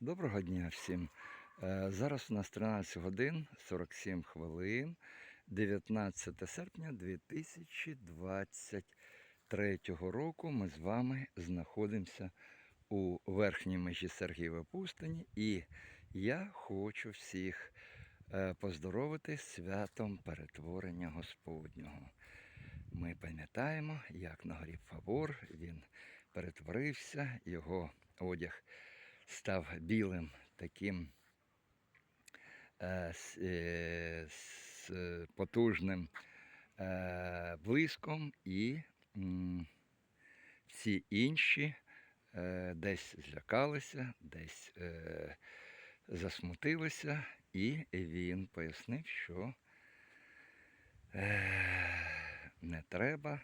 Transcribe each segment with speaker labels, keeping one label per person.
Speaker 1: Доброго дня всім. Е, Зараз у нас 13 годин 47 хвилин, 19 серпня 2023 року. Ми з вами знаходимося у верхній межі Сергієвої пустині, і я хочу всіх е, поздоровити святом перетворення Господнього. Ми пам'ятаємо, як на горі Фавор він перетворився, його одяг став білим таким е, е, з е, потужним е, блиском, і м, всі інші е, десь злякалися, десь е, засмутилися, і він пояснив, що е, не треба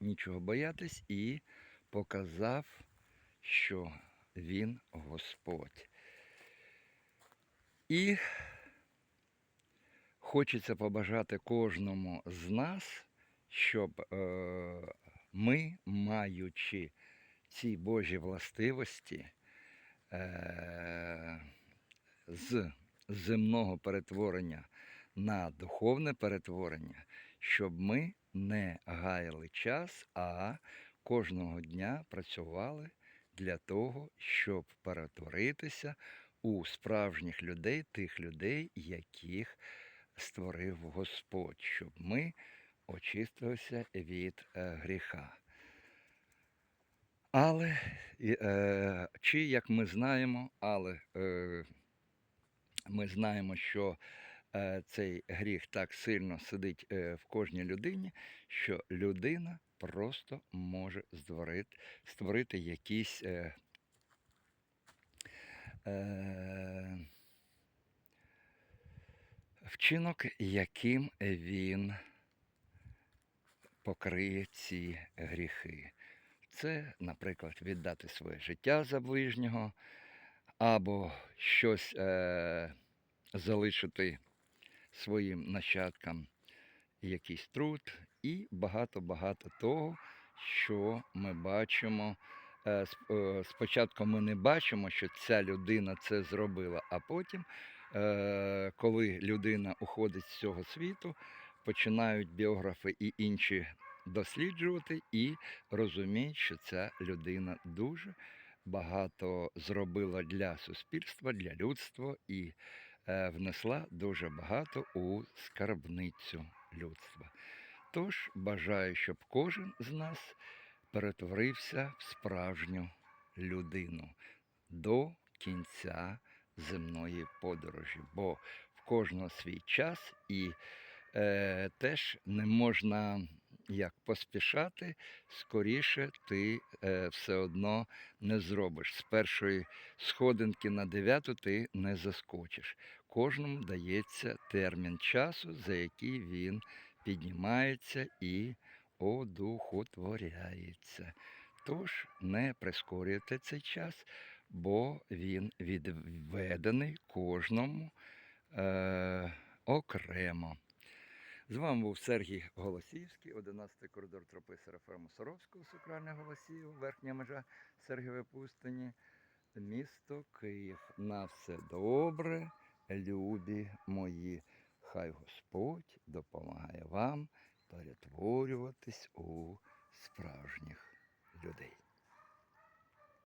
Speaker 1: нічого боятись, і показав, що він Господь. І хочеться побажати кожному з нас, щоб е, ми, маючи ці Божі властивості, е, з земного перетворення на духовне перетворення, щоб ми не гаяли час, а кожного дня працювали для того, щоб перетворитися у справжніх людей, тих людей, яких створив Господь, щоб ми очистилися від е, гріха. Але, е, чи як ми знаємо, але е, ми знаємо, що цей гріх так сильно сидить в кожній людині, що людина просто може створити, створити якийсь е, е, вчинок, яким він покриє ці гріхи. Це, наприклад, віддати своє життя за ближнього, або щось е, залишити своїм нащадкам якийсь труд, і багато-багато того, що ми бачимо. Е, е, Спочатку ми не бачимо, що ця людина це зробила, а потім, е, коли людина уходить з цього світу, починають біографи і інші досліджувати і розуміють, що ця людина дуже багато зробила для суспільства, для людства і внесла дуже багато у скарбницю людства. Тож бажаю, щоб кожен з нас перетворився в справжню людину до кінця земної подорожі, бо в кожного свій час і е, теж не можна як поспішати, скоріше ти е, все одно не зробиш. З першої сходинки на дев'яту ти не заскочиш. Кожному дається термін часу, за який він піднімається і одухотворяється. Тож не прискорюйте цей час, бо він відведений кожному е, окремо. З вами був Сергій Голосіївський, 11 коридор тропи Серафима Саровського, Сукральне Голосіїв, верхня межа Сергієвої пустині, місто Київ. На все добре, любі мої. Хай Господь допомагає вам перетворюватись у справжніх людей.